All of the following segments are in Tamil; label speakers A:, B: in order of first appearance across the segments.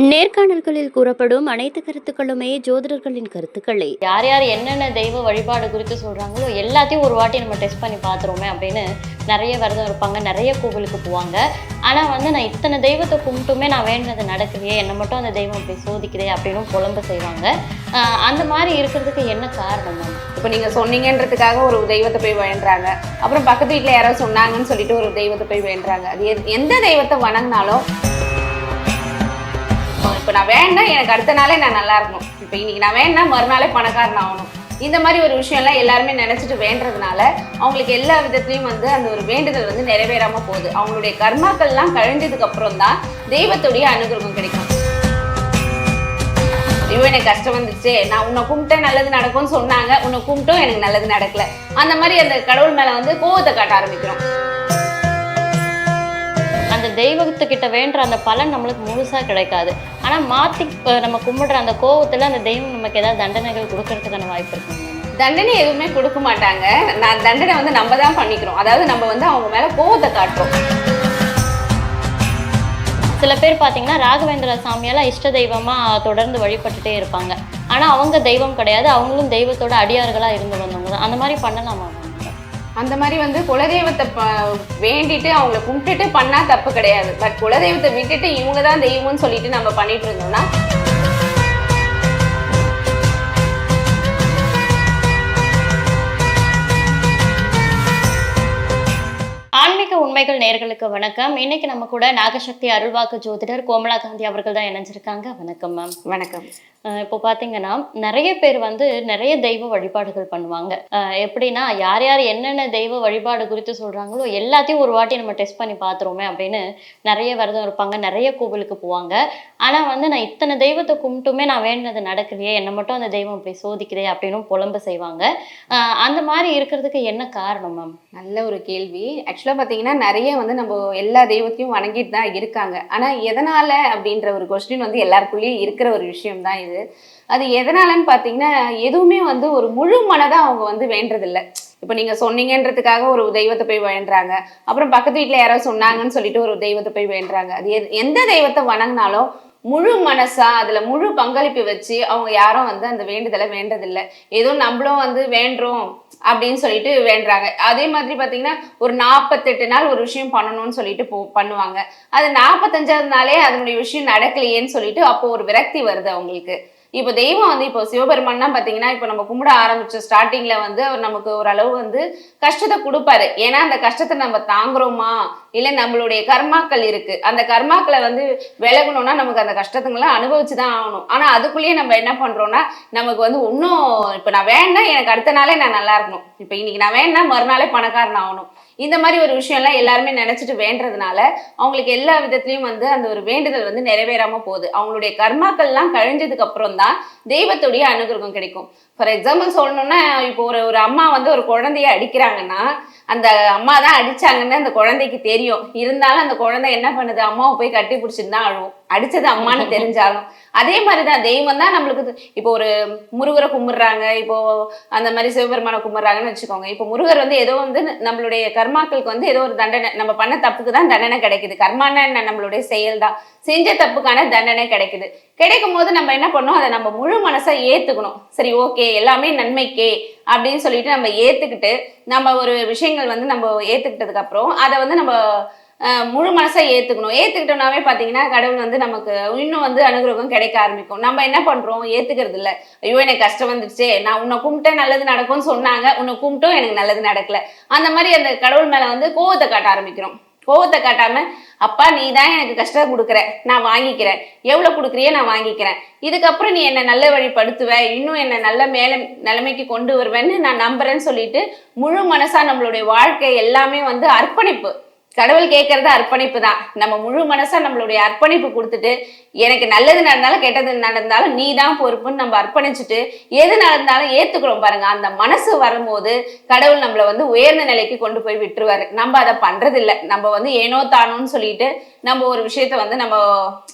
A: நேர்காணல்களில் கூறப்படும் அனைத்து கருத்துக்களுமே ஜோதிடர்களின் கருத்துக்களே.
B: யார் யார் என்னென்ன தெய்வ வழிபாடு குறித்து சொல்கிறாங்களோ எல்லாத்தையும் ஒரு வாட்டி நம்ம டெஸ்ட் பண்ணி பார்த்துருவோமே அப்படின்னு நிறைய விரதம் இருப்பாங்க நிறைய கோவிலுக்கு போவாங்க. ஆனால் வந்து நான் இத்தனை தெய்வத்தை கும்பிட்டுமே நான் வேண்டினது நடக்கலையே என்னை மட்டும் அந்த தெய்வம் இப்படி சோதிக்குதே அப்படின்னு புலம்ப செய்வாங்க. அந்த மாதிரி இருக்கிறதுக்கு என்ன காரணம்
C: இப்போ நீங்க சொன்னீங்கன்றதுக்காக ஒரு தெய்வத்தை போய் வேண்டுறாங்க. அப்புறம் பக்கத்து வீட்டில் யாரோ சொன்னாங்கன்னு சொல்லிட்டு ஒரு தெய்வத்தை போய் வேண்டுறாங்க. அது எந்த தெய்வத்தை வணங்கினாலும் இப்போ நான் வேணா எனக்கு அடுத்த நாளே நான் நல்லா இருக்கணும். இப்போ இன்னைக்கு நான் வேணா மறுநாளே பணக்காரன் ஆகணும். இந்த மாதிரி ஒரு விஷயம்லாம் எல்லாருமே நினைச்சிட்டு வேண்டதுனால அவங்களுக்கு எல்லா விதத்துலையும் வந்து அந்த ஒரு வேண்டுதல் வந்து நிறைவேறாம போகுது. அவங்களுடைய கர்மாக்கள்லாம் கழிஞ்சதுக்கு அப்புறம் தான் தெய்வத்துடைய அனுகிரகம் கிடைக்கும். ஐயோ எனக்கு கஷ்டம் வந்துச்சு நான் உன்னை கும்பிட்டேன் நல்லது நடக்கும்னு சொன்னாங்க. உன்னை கும்பிட்டும் எனக்கு நல்லது நடக்கல. அந்த மாதிரி அந்த கடவுள் மேல வந்து கோவத்தை காட்ட ஆரம்பிக்கிறோம்.
B: அந்த தெய்வத்துக்கிட்ட வேண்ட அந்த பலன் நம்மளுக்கு முழுசாக கிடைக்காது. ஆனால் மாற்றி நம்ம கும்பிடுற அந்த கோவத்தில் அந்த தெய்வம் நமக்கு ஏதாவது தண்டனைகள் கொடுக்கறதுக்கான வாய்ப்பு இருக்குங்க
C: தண்டனை எதுவுமே கொடுக்க மாட்டாங்க. நான் தண்டனை வந்து நம்ம தான் பண்ணிக்கிறோம். அதாவது நம்ம வந்து அவங்க மேல கோவத்தை காட்டுறோம்.
B: சில பேர் பார்த்தீங்கன்னா ராகவேந்திர சாமியெல்லாம் இஷ்ட தெய்வமாக தொடர்ந்து வழிபட்டுட்டே இருப்பாங்க. ஆனால் அவங்க தெய்வம் கிடையாது. அவங்களும் தெய்வத்தோட அடியார்களாக இருந்து வந்தவங்க தான். அந்த மாதிரி பண்ணலாமா?
C: அந்த மாதிரி வந்து குலதெய்வத்தை ப- வேண்டிட்டு அவங்கள கும்பிட்டுட்டு பண்ணால் தப்பு கிடையாது. பட் குலதெய்வத்தை விட்டுட்டு இவங்க தான் தெய்வம்னு சொல்லிட்டு நம்ம பண்ணிட்டு இருந்தோம்னா
B: ஆன்மீக உண்மைகள் நேர்களுக்கு வணக்கம். இன்னைக்கு நம்ம கூட நாகசக்தி அருள்வாக்கு ஜோதிடர் கோமலா காந்தி அவர்கள் தான் இணைஞ்சிருக்காங்க. வணக்கம் மேம்
C: வணக்கம்.
B: இப்போ பார்த்தீங்கன்னா நிறைய பேர் வந்து நிறைய தெய்வ வழிபாடுகள் பண்ணுவாங்க. எப்படின்னா யார் யார் என்னென்ன தெய்வ வழிபாடு குறித்து சொல்கிறாங்களோ எல்லாத்தையும் ஒரு வாட்டி நம்ம டெஸ்ட் பண்ணி பார்த்துருவோமே அப்படின்னு நிறைய விரதம் இருப்பாங்க. நிறைய கோவிலுக்கு போவாங்க. ஆனால் வந்து நான் இத்தனை தெய்வத்தை கும்பிட்டுமே நான் வேண்டினது நடக்கலையே. என்னை மட்டும் அந்த தெய்வம் இப்படி சோதிக்குதே அப்படின்னு புலம்ப செய்வாங்க. அந்த மாதிரி இருக்கிறதுக்கு என்ன காரணம் மேம்
C: நல்ல ஒரு கேள்வி. ஆக்சுவலாக பார்த்தீங்கன்னா பார்த்தீங்கன்னா நிறைய வந்து நம்ம எல்லா தெய்வத்தையும் வணங்கிட்டு தான் இருக்காங்க. ஆனால் எதனால் அப்படின்ற ஒரு கொஸ்டின் வந்து எல்லாருக்குள்ளேயும் இருக்கிற ஒரு விஷயம் தான் இது. அது எதனாலன்னு பார்த்தீங்கன்னா எதுவுமே வந்து ஒரு முழு மனதாக அவங்க வந்து வேண்டதில்லை இப்போ நீங்கள் சொன்னீங்கன்றதுக்காக ஒரு தெய்வத்தை போய் வேண்டுறாங்க. அப்புறம் பக்கத்து வீட்டில் யாரோ சொன்னாங்கன்னு சொல்லிட்டு ஒரு தெய்வத்தை போய் வேண்டுறாங்க. அது எந்த தெய்வத்தை வணங்கினாலும் முழு மனசா அதுல முழு பங்களிப்பு வச்சு அவங்க யாரும் வந்து அந்த வேண்டுதலை வேண்டதில்லை. ஏதோ நம்மளும் வந்து வேண்டுறோம் அப்படின்னு சொல்லிட்டு வேண்டுறாங்க. அதே மாதிரி பார்த்தீங்கன்னா ஒரு நாற்பத்தெட்டு நாள் ஒரு விஷயம் பண்ணணும்னு சொல்லிட்டு போ பண்ணுவாங்க. அது நாற்பத்தஞ்சாவது நாளே அதனுடைய விஷயம் நடக்கலையேன்னு சொல்லிட்டு அப்போ ஒரு விரக்தி வருது அவங்களுக்கு. இப்போ தெய்வம் வந்து இப்போ சிவபெருமான்னா பார்த்தீங்கன்னா இப்போ நம்ம கும்பிட ஆரம்பிச்ச ஸ்டார்டிங்ல வந்து அவர் நமக்கு ஓரளவு வந்து கஷ்டத்தை கொடுப்பாரு. ஏன்னா அந்த கஷ்டத்தை நம்ம தாங்குறோமா? இல்லை நம்மளுடைய கர்மாக்கள் இருக்கு. அந்த கர்மாக்களை வந்து விலகணும்னா நமக்கு அந்த கஷ்டத்துங்களாம் அனுபவிச்சு தான் ஆகணும். ஆனால் அதுக்குள்ளேயே நம்ம என்ன பண்றோம்னா நமக்கு வந்து இன்னும் இப்போ நான் வேணா எனக்கு அடுத்த நாளே நான் நல்லா இருக்கணும். இப்போ இன்னைக்கு நான் வேணா மறுநாளே பணக்காரன் ஆகணும். இந்த மாதிரி ஒரு விஷயம்லாம் எல்லாருமே நினைச்சிட்டு வேண்டதுனால அவங்களுக்கு எல்லா விதத்துலயும் வந்து அந்த ஒரு வேண்டுதல் வந்து நிறைவேறாம போகுது. அவங்களுடைய கர்மாக்கள்லாம் கழிஞ்சதுக்கு அப்புறம் தான் தெய்வத்துடைய அனுகிரகம் கிடைக்கும். ஃபார் எக்ஸாம்பிள் சொல்லணும்னா இப்போ ஒரு ஒரு அம்மா வந்து ஒரு குழந்தைய அடிக்கிறாங்கன்னா அந்த அம்மா தான் அடிச்சாங்கன்னு அந்த குழந்தைக்கு தெரியும். இருந்தாலும் அந்த குழந்தை என்ன பண்ணுது? அம்மாவை போய் கட்டி பிடிச்சிட்டு தான் அழுவும். அடிச்சது அம்மான்னு தெரிஞ்சாலும். அதே மாதிரி தான் தெய்வம் தான் நம்மளுக்கு இப்போ ஒரு முருகரை கும்பிடுறாங்க இப்போ அந்த மாதிரி சிவபெருமானை கும்பிடுறாங்கன்னு வச்சுக்கோங்க. இப்போ முருகர் வந்து ஏதோ வந்து நம்மளுடைய கர்மாக்களுக்கு வந்து ஏதோ ஒரு தண்டனை நம்ம பண்ண தப்புக்கு தான் தண்டனை கிடைக்குது. கர்மானா நம்மளுடைய செயல் தான். செஞ்ச தப்புக்கான தண்டனை கிடைக்குது. கிடைக்கும் போது நம்ம என்ன பண்ணோம் அதை நம்ம முழு மனசா ஏத்துக்கணும். சரி ஓகே எல்லாமே நன்மைக்கே அப்படின்னு சொல்லிட்டு நம்ம ஏத்துக்கிட்டு நம்ம ஒரு விஷயங்கள் வந்து நம்ம ஏத்துக்கிட்டதுக்கு அப்புறம் அதை வந்து நம்ம முழு மனசாக ஏற்றுக்கணும் ஏற்றுக்கிட்டோம்னாவே பார்த்தீங்கன்னா கடவுள் வந்து நமக்கு இன்னும் வந்து அனுகிரகம் கிடைக்க ஆரம்பிக்கும். நம்ம என்ன பண்ணுறோம் ஏற்றுக்கிறது இல்லை. ஐயோ எனக்கு கஷ்டம் வந்துடுச்சே. நான் உன்னை கும்பிட்டேன் நல்லது நடக்கும்னு சொன்னாங்க. உன்னை கும்பிட்டும் எனக்கு நல்லது நடக்கல. அந்த மாதிரி அந்த கடவுள் மேலே வந்து கோவத்தை காட்ட ஆரம்பிக்கிறோம். கோவத்தை காட்டாம அப்பா நீ தான் எனக்கு கஷ்டம் கொடுக்குற. நான் வாங்கிக்கிறேன். எவ்வளவு கொடுக்குறியோ நான் வாங்கிக்கிறேன். இதுக்கப்புறம் நீ என்னை நல்ல வழிப்படுத்துவ. இன்னும் என்னை நல்ல மேல நிலைமைக்கு கொண்டு வருவேன்னு நான் நம்புறேன்னு சொல்லிட்டு முழு மனசா நம்மளுடைய வாழ்க்கை எல்லாமே வந்து அர்ப்பணிப்பு. கடவுள் கேட்கறது அர்ப்பணிப்பு தான் நம்ம முழு மனசா நம்மளுடைய அர்ப்பணிப்பு கொடுத்துட்டு எனக்கு நல்லது நடந்தாலும் கெட்டது நடந்தாலும் நீ தான் பொறுப்புன்னு நம்ம அர்ப்பணிச்சுட்டு எது நடந்தாலும் ஏத்துக்கிறோம் பாருங்க. அந்த மனசு வரும்போது கடவுள் நம்மளை வந்து உயர்ந்த நிலைக்கு கொண்டு போய் விட்டுருவாரு. நம்ம அதை பண்றது இல்லை நம்ம வந்து ஏனோ தானோன்னு சொல்லிட்டு நம்ம ஒரு விஷயத்த வந்து நம்ம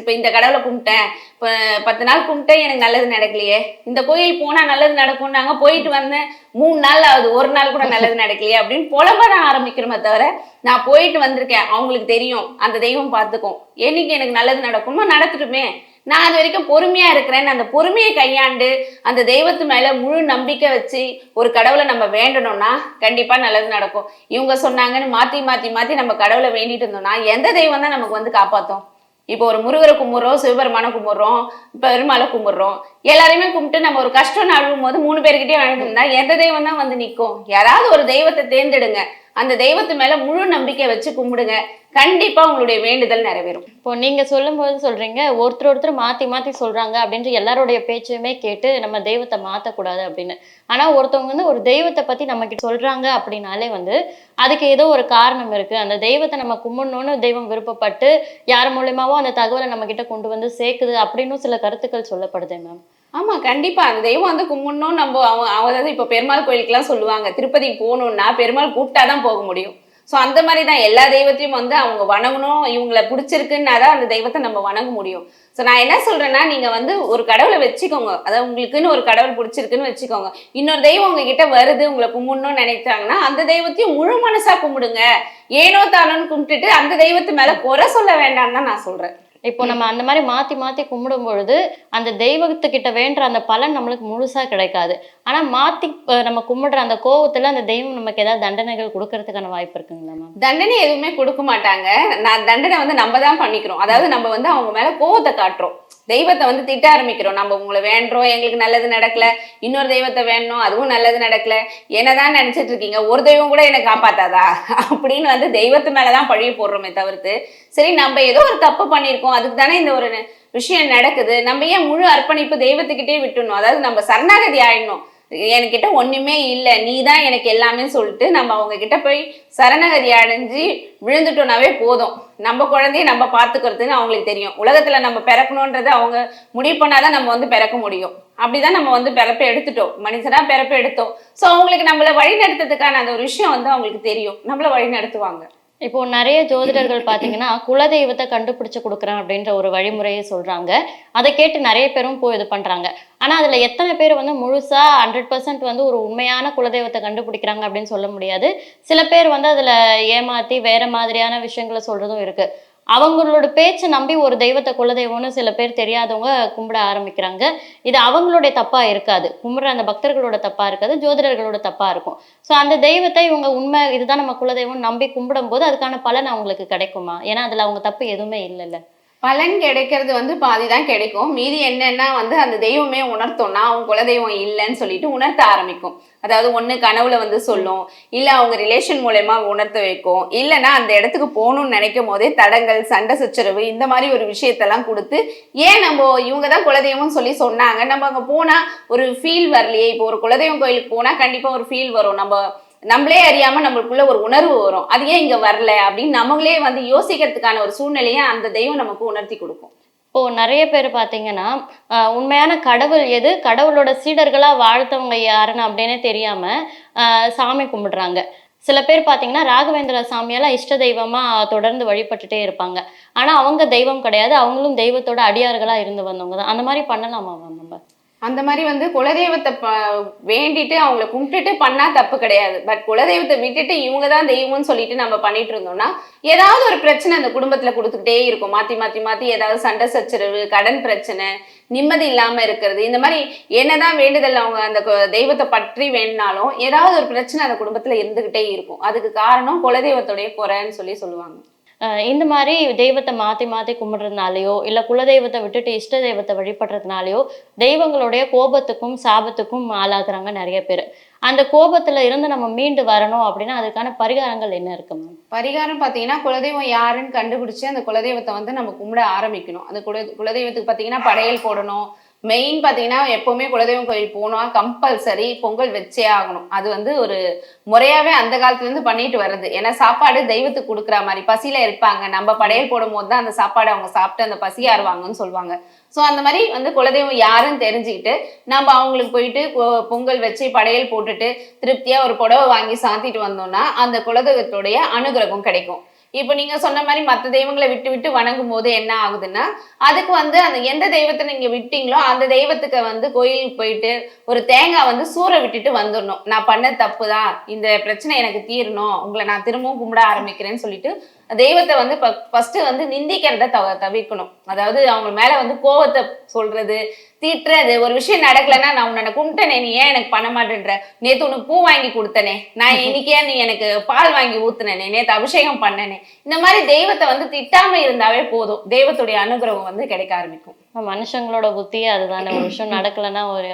C: இப்ப இந்த கடவுளை கும்பிட்டேன் இப்போ பத்து நாள் கும்பிட்டே எனக்கு நல்லது நடக்கலையே. இந்த கோயில் போனா நல்லது நடக்கும்னாங்க போயிட்டு வந்தேன் மூணு நாள் ஆகுது ஒரு நாள் கூட நல்லது நடக்கலையே அப்படின்னு புலம்பட ஆரம்பிக்கிறோமே தவிர நான் போயிட்டு வந்திருக்கேன் அவங்களுக்கு தெரியும் அந்த தெய்வம் பார்த்துக்கும். என்னைக்கு எனக்கு நல்லது நடக்குமோ நடத்துட்டுமே. நான் அது வரைக்கும் பொறுமையா இருக்கிறேன் அந்த பொறுமையை கையாண்டு அந்த தெய்வத்து மேல முழு நம்பிக்கை வச்சு ஒரு கடவுளை நம்ம வேண்டணும்னா கண்டிப்பா நல்லது நடக்கும். இவங்க சொன்னாங்கன்னு மாத்தி மாத்தி மாத்தி நம்ம கடவுளை வேண்டிட்டு இருந்தோம்னா எந்த தெய்வம் தான் நமக்கு வந்து காப்பாத்தும்? இப்போ ஒரு முருகரை கும்பிட்றோம் சிவபெருமானை கும்பிட்றோம் பெருமாளை கும்பிட்றோம். எல்லாரையுமே கும்பிட்டு நம்ம ஒரு கஷ்டம் அழுவும் போது மூணு பேர்கிட்டயே வழங்கிருந்தா எந்த தெய்வம் தான் வந்து நிற்கும் யாராவது ஒரு தெய்வத்தை தேர்ந்தெடுங்க. அந்த தெய்வத்து மேல முழு நம்பிக்கை வச்சு கும்பிடுங்க. கண்டிப்பா உங்களுடைய வேண்டுதல் நிறைவேறும்.
B: இப்போ நீங்க சொல்லும்போது சொல்றீங்க ஒருத்தர் ஒருத்தர் மாத்தி மாத்தி சொல்றாங்க அப்படின்ட்டு எல்லாருடைய பேச்சையுமே கேட்டு நம்ம தெய்வத்தை மாத்தக்கூடாது அப்படின்னு. ஆனா ஒருத்தவங்க வந்து ஒரு தெய்வத்தை பத்தி நம்ம கிட்ட சொல்றாங்க அப்படின்னாலே வந்து அதுக்கு ஏதோ ஒரு காரணம் இருக்கு. அந்த தெய்வத்தை நம்ம கும்பிடணும்னு தெய்வம் விருப்பப்பட்டு யார் மூலியமாவோ அந்த தகவலை நம்ம கிட்ட கொண்டு வந்து சேர்க்குது அப்படின்னு சில கருத்துக்கள் சொல்லப்படுது மேம்.
C: ஆமா கண்டிப்பா. அந்த தெய்வம் வந்து கும்பிடணும் நம்ம அவ- அதாவது இப்ப பெருமாள் கோயிலுக்குலாம் சொல்லுவாங்க திருப்பதி போகணும்னா பெருமாள் கூப்பிட்டாதான் போக முடியும். ஸோ அந்த மாதிரி தான் எல்லா தெய்வத்தையும் வந்து அவங்க வணங்கணும் இவங்களை பிடிச்சிருக்குன்னா தான் அந்த தெய்வத்தை நம்ம வணங்க முடியும். ஸோ நான் என்ன சொல்றேன்னா நீங்க வந்து ஒரு கடவுளை வச்சுக்கோங்க. அதாவது உங்களுக்குன்னு ஒரு கடவுள் பிடிச்சிருக்குன்னு வச்சுக்கோங்க. இன்னொரு தெய்வம் உங்ககிட்ட வருது உங்களை கும்பிடணும்னு நினைக்கிறாங்கன்னா அந்த தெய்வத்தையும் முழு மனசா கும்பிடுங்க. ஏனோ தானோன்னு கும்பிட்டுட்டு அந்த தெய்வத்து மேல குறை சொல்ல வேண்டாம்னு தான் நான் சொல்றேன்.
B: இப்போ நம்ம அந்த மாதிரி மாத்தி மாத்தி கும்பிடும் பொழுது அந்த தெய்வத்துக்கிட்ட வேண்டுற அந்த பலன் நம்மளுக்கு முழுசா கிடைக்காது. ஆனா மாத்தி அஹ், நம்ம கும்பிடுற அந்த கோவத்துல அந்த தெய்வம் நமக்கு ஏதாவது தண்டனைகள் கொடுக்கறதுக்கான வாய்ப்பு இருக்குங்களா மேம்?
C: தண்டனை எதுவுமே கொடுக்க மாட்டாங்க. நான் தண்டனை வந்து நம்ம தான் பண்ணிக்கிறோம். அதாவது நம்ம வந்து அவங்க மேல கோவத்தை காட்டுறோம். தெய்வத்தை வந்து திட்ட ஆரம்பிக்கிறோம். நம்ம உங்களை வேண்டுறோம் எங்களுக்கு நல்லது நடக்கல இன்னொரு தெய்வத்தை வேணும் அதுவும் நல்லது நடக்கல. என்னதான் நினைச்சிட்டு இருக்கீங்க? ஒரு தெய்வம் கூட என்னை காப்பாத்தாதா? அப்படின்னு வந்து தெய்வத்து மேலதான் பழிய போடுறோமே தவிர்த்து சரி நம்ம ஏதோ ஒரு தப்பு பண்ணியிருக்கோம். அதுக்கு தானே இந்த ஒரு விஷயம் நடக்குது. நம்ம ஏன் முழு அர்ப்பணிப்பு தெய்வத்துக்கிட்டே விட்டுணும் அதாவது நம்ம சரணாகதி ஆயிடணும். என்கிட்ட ஒண்ணுமே இல்லை. நீ தான் எனக்கு எல்லாமே சொல்லிட்டு நம்ம அவங்க கிட்ட போய் சரணகதி அடைஞ்சு விழுந்துட்டோம்னாவே போதும். நம்ம குழந்தைய நம்ம பார்த்துக்கிறதுன்னு அவங்களுக்கு தெரியும். உலகத்துல நம்ம பிறக்கணுன்றதை அவங்க முடிவு பண்ணாதான் நம்ம வந்து பிறக்க முடியும். அப்படிதான் நம்ம வந்து பிறப்பு எடுத்துட்டோம். மனுஷனா பிறப்பு எடுத்தோம். ஸோ அவங்களுக்கு நம்மளை வழி நடத்துறதுக்கான அந்த ஒரு விஷயம் வந்து அவங்களுக்கு தெரியும். நம்மள வழி நடத்துவாங்க
B: இப்போ நிறைய ஜோதிடர்கள் பார்த்தீங்கன்னா குலதெய்வத்தை கண்டுபிடிச்சு கொடுக்குறேன் அப்படின்ற ஒரு வழிமுறையை சொல்றாங்க. அதை கேட்டு நிறைய பேரும் போய் இது பண்றாங்க. ஆனா அதுல எத்தனை பேர் வந்து முழுசா ஹண்ட்ரட் பர்சன்ட் வந்து ஒரு உண்மையான குலதெய்வத்தை கண்டுபிடிக்கிறாங்க அப்படின்னு சொல்ல முடியாது. சில பேர் வந்து அதுல ஏமாத்தி வேற மாதிரியான விஷயங்களை சொல்றதும் இருக்கு. அவங்களோட பேச்சை நம்பி ஒரு தெய்வத்தை குலதெய்வம்னு சில பேர் தெரியாதவங்க கும்பிட ஆரம்பிக்கிறாங்க. இது அவங்களுடைய தப்பா இருக்காது. கும்பிட்ற அந்த பக்தர்களோட தப்பா இருக்காது ஜோதிடர்களோட தப்பா இருக்கும். ஸோ அந்த தெய்வத்தை இவங்க உண்மை இதுதான் நம்ம குலதெய்வம் நம்பி கும்பிடும்போது அதுக்கான பலன் அவங்களுக்கு கிடைக்குமா? ஏன்னா அதுல அவங்க தப்பு எதுவுமே இல்லைல்ல.
C: பலன் கிடைக்கிறது வந்து பாதி தான் கிடைக்கும். மீதி என்னென்னா வந்து அந்த தெய்வமே உணர்த்தோம்னா அவங்க குலதெய்வம் இல்லைன்னு சொல்லிட்டு உணர்த்த ஆரம்பிக்கும். அதாவது ஒன்று கனவுல வந்து சொல்லும். இல்லை அவங்க ரிலேஷன் மூலயமா உணர்த்த வைக்கும். இல்லைன்னா அந்த இடத்துக்கு போகணும்னு நினைக்கும் போதே தடங்கள் சண்டை சச்சரவு இந்த மாதிரி ஒரு விஷயத்தெல்லாம் கொடுத்து ஏன் நம்ம இவங்க தான் குலதெய்வம்னு சொல்லி சொன்னாங்க. நம்ம அங்கே போனால் ஒரு ஃபீல் வரலையே. இப்போ ஒரு குலதெய்வம் கோயிலுக்கு போனால் கண்டிப்பாக ஒரு ஃபீல் வரும். நம்ம நம்மளே அறியாம நம்மளுக்குள்ள ஒரு உணர்வு வரும். அது ஏன் இங்க வரல? அப்படின்னு நம்மளே வந்து யோசிக்கிறதுக்கான ஒரு சூழ்நிலையை அந்த தெய்வம் நமக்கு உணர்த்தி கொடுக்கும்.
B: இப்போ நிறைய பேர் பார்த்தீங்கன்னா உண்மையான கடவுள் எது? கடவுளோட சீடர்களாக வாழ்த்தவங்க யாருன்னு அப்படின்னே தெரியாம சாமி கும்பிடுறாங்க. சில பேர் பார்த்தீங்கன்னா ராகவேந்திர சாமியெல்லாம் இஷ்ட தெய்வமாக தொடர்ந்து வழிபட்டுட்டே இருப்பாங்க. ஆனால் அவங்க தெய்வம் கிடையாது. அவங்களும் தெய்வத்தோட அடியார்களாக இருந்து வந்தவங்க தான். அந்த மாதிரி பண்ணலாமா மேம் நம்ம?
C: அந்த மாதிரி வந்து குலதெய்வத்தை ப வேண்டிட்டு அவங்கள கும்பிட்டுட்டு பண்ணா தப்பு கிடையாது. பட் குலதெய்வத்தை விட்டுட்டு இவங்க தான் தெய்வம்னு சொல்லிட்டு நம்ம பண்ணிட்டு இருந்தோம்னா ஏதாவது ஒரு பிரச்சனை அந்த குடும்பத்துல கொடுத்துக்கிட்டே இருக்கும். மாத்தி மாத்தி மாத்தி ஏதாவது சண்டை சச்சரவு கடன் பிரச்சனை நிம்மதி இல்லாம இருக்கிறது. இந்த மாதிரி என்னதான் வேண்டுதல் அவங்க அந்த தெய்வத்தை பற்றி வேணுனாலும் ஏதாவது ஒரு பிரச்சனை அந்த குடும்பத்துல இருந்துகிட்டே இருக்கும். அதுக்கு காரணம் குலதெய்வத்துடைய குறைன்னு சொல்லி சொல்லுவாங்க.
B: இந்த மாதிரி தெய்வத்தை மாற்றி மாற்றி கும்பிடுறதுனாலயோ இல்லை குலதெய்வத்தை விட்டுட்டு இஷ்ட தெய்வத்தை வழிபடுறதுனாலயோ தெய்வங்களுடைய கோபத்துக்கும் சாபத்துக்கும் ஆளாகிறாங்க நிறைய பேர். அந்த கோபத்துல இருந்து நம்ம மீண்டு வரணும் அப்படின்னா அதுக்கான பரிகாரங்கள் என்ன இருக்கு மேம்?
C: பரிகாரம் பார்த்தீங்கன்னா குலதெய்வம் யாருன்னு கண்டுபிடிச்சு அந்த குலதெய்வத்தை வந்து நம்ம கும்பிட ஆரம்பிக்கணும். அந்த குல குலதெய்வத்துக்கு பார்த்தீங்கன்னா படையல் போடணும். மெயின் பார்த்தீங்கன்னா எப்போவுமே குலதெய்வம் கோயில் போனால் கம்பல்சரி பொங்கல் வச்சே ஆகணும். அது வந்து ஒரு முறையாகவே அந்த காலத்துலேருந்து பண்ணிட்டு வர்றது. ஏன்னா சாப்பாடு தெய்வத்துக்கு கொடுக்குற மாதிரி. பசியில இருப்பாங்க. நம்ம படையல் போடும்போது தான் அந்த சாப்பாடு அவங்க சாப்பிட்டு அந்த பசி ஆறுவாங்கன்னு சொல்லுவாங்க. ஸோ அந்த மாதிரி வந்து குலதெய்வம் யாருன்னு தெரிஞ்சுக்கிட்டு நம்ம அவங்களுக்கு போயிட்டு பொங்கல் வச்சு படையல் போட்டுட்டு திருப்தியாக ஒரு புடவை வாங்கி சாத்திட்டு வந்தோம்னா அந்த குலதெய்வத்துடைய அனுகிரகம் கிடைக்கும். இப்போ நீங்க சொன்ன மாதிரி மற்ற தெய்வங்களை விட்டு விட்டு வணங்கும் போது என்ன ஆகுதுன்னா அதுக்கு வந்து அந்த எந்த தெய்வத்தை நீங்க விட்டீங்களோ அந்த தெய்வத்துக்கு வந்து கோயிலுக்கு போயிட்டு ஒரு தேங்காய் வந்து சூற விட்டுட்டு வந்துடணும் நான் பண்ண தப்பு தான் இந்த பிரச்சனை எனக்கு தீரணும். உங்களை நான் திரும்பவும் கும்பிட ஆரம்பிக்கிறேன்னு சொல்லிட்டு தெய்வத்தை வந்து ஃபர்ஸ்ட் வந்து நிந்திக்கிறத தவ தவிர்க்கணும். அதாவது அவங்க மேல வந்து கோவத்தை சொல்றது திட்டுறது. ஒரு விஷயம் நடக்கலைன்னா நான் உன்னை கும்பிட்டனே நீ ஏன் எனக்கு பண்ண மாட்டேன்ற? நேத்து உனக்கு பூ வாங்கி கொடுத்தனே. நான் இன்னைக்கே நீ எனக்கு பால் வாங்கி ஊத்துனனே? நேத்து அபிஷேகம் பண்ணனே. இந்த மாதிரி தெய்வத்தை வந்து திட்டாம இருந்தாவே போதும். தெய்வத்துடைய அனுகிரகம் வந்து கிடைக்க ஆரம்பிக்கும்.
B: மனுஷங்களோட புத்தியே அதுதானே. ஒரு விஷயம் நடக்கலைன்னா ஒரு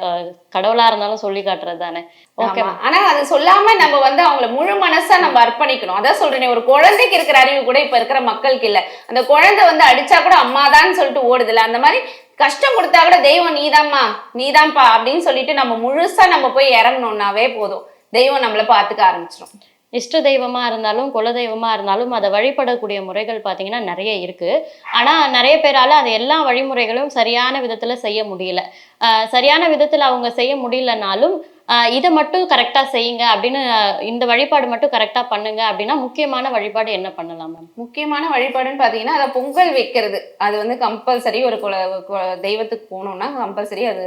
B: கடவுளா இருந்தாலும் சொல்லி காட்டுறது தானே. ஓகே.
C: ஆனா அது சொல்லாம நம்ம வந்து அவங்கள முழு மனசா நம்ம அர்ப்பணிக்கணும். அதான் சொல்றேனே ஒரு குழந்தைக்கு இருக்கிற அறிவு கூட இப்ப இருக்கிற மக்களுக்கு இல்ல. அந்த குழந்தை வந்து அடிச்சா கூட அம்மாதான்னு சொல்லிட்டு ஓடுதுல அந்த மாதிரி கஷ்டம் கொடுத்தா கூட தெய்வம் நீதாம்மா நீதான்ப்பா அப்படின்னு சொல்லிட்டு நம்ம முழுசா நம்ம போய் இறங்கணும்னாவே போதும். தெய்வம் நம்மள பாத்துக்க ஆரம்பிச்சிடும்
B: இஷ்ட தெய்வமா இருந்தாலும் குல தெய்வமா இருந்தாலும் அதை வழிபடக்கூடிய முறைகள் பார்த்தீங்கன்னா நிறைய இருக்கு. ஆனா நிறைய பேரால அது எல்லா வழிமுறைகளும் சரியான விதத்துல செய்ய முடியல. சரியான விதத்தில் அவங்க செய்ய முடியலனாலும் இதை மட்டும் கரெக்டாக செய்யுங்க அப்படின்னு இந்த வழிபாடு மட்டும் கரெக்டாக பண்ணுங்க அப்படின்னா முக்கியமான வழிபாடு என்ன பண்ணலாம் மேம்?
C: முக்கியமான வழிபாடுன்னு பார்த்தீங்கன்னா அதை பொங்கல் வைக்கிறது. அது வந்து கம்பல்சரி ஒரு குல தெய்வத்துக்கு போகணும்னா கம்பல்சரி அது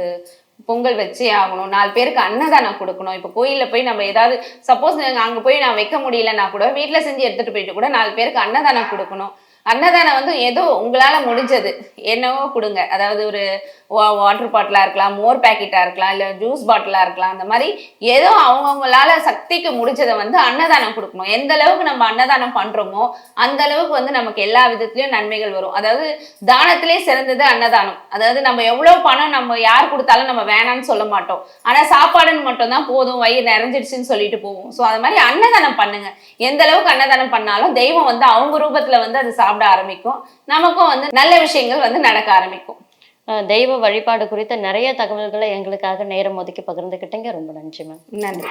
C: பொங்கல் வச்சே ஆகணும். நாலு பேருக்கு அன்னதானம் கொடுக்கணும். இப்போ கோயிலில் போய் நம்ம ஏதாவது சப்போஸ் அங்கே போய் நான் வைக்க முடியலன்னா கூட வீட்டில் செஞ்சு எடுத்துட்டு போயிட்டு கூட நாலு பேருக்கு அன்னதானம் கொடுக்கணும். அன்னதானம் வந்து ஏதோ உங்களால முடிஞ்சது. என்னவோ கொடுங்க. அதாவது ஒரு வாட்டர் பாட்டிலாக இருக்கலாம் மோர் பேக்கெட்டாக இருக்கலாம் இல்லை ஜூஸ் பாட்டிலாக இருக்கலாம் அந்த மாதிரி ஏதோ அவங்கவுங்களால சக்திக்கு முடிஞ்சதை வந்து அன்னதானம் கொடுக்கணும். எந்த அளவுக்கு நம்ம அன்னதானம் பண்ணுறோமோ அந்த அளவுக்கு வந்து நமக்கு எல்லா விதத்துலேயும் நன்மைகள் வரும். அதாவது தானத்திலே சிறந்தது அன்னதானம். அதாவது நம்ம எவ்வளோ பணம் நம்ம யார் கொடுத்தாலும் நம்ம வேணாம்னு சொல்ல மாட்டோம். ஆனால் சாப்பாடுன்னு மட்டும் தான் போதும் வயிறு நிறைஞ்சிடுச்சுன்னு சொல்லிட்டு போவோம். ஸோ அது மாதிரி அன்னதானம் பண்ணுங்க. எந்த அளவுக்கு அன்னதானம் பண்ணாலும் தெய்வம் வந்து அவங்க ரூபத்தில் வந்து அது சாப்பிட ஆரம்பிக்கும். நமக்கும் வந்து நல்ல விஷயங்கள் வந்து நடக்க ஆரம்பிக்கும்.
B: தெய்வ வழிபாடு குறித்த நிறைய தகவல்களை எங்களுக்காக நேரம் ஒதுக்கி பகிர்ந்துக்கிட்டீங்க ரொம்ப நன்றி மேம்
C: நன்றி.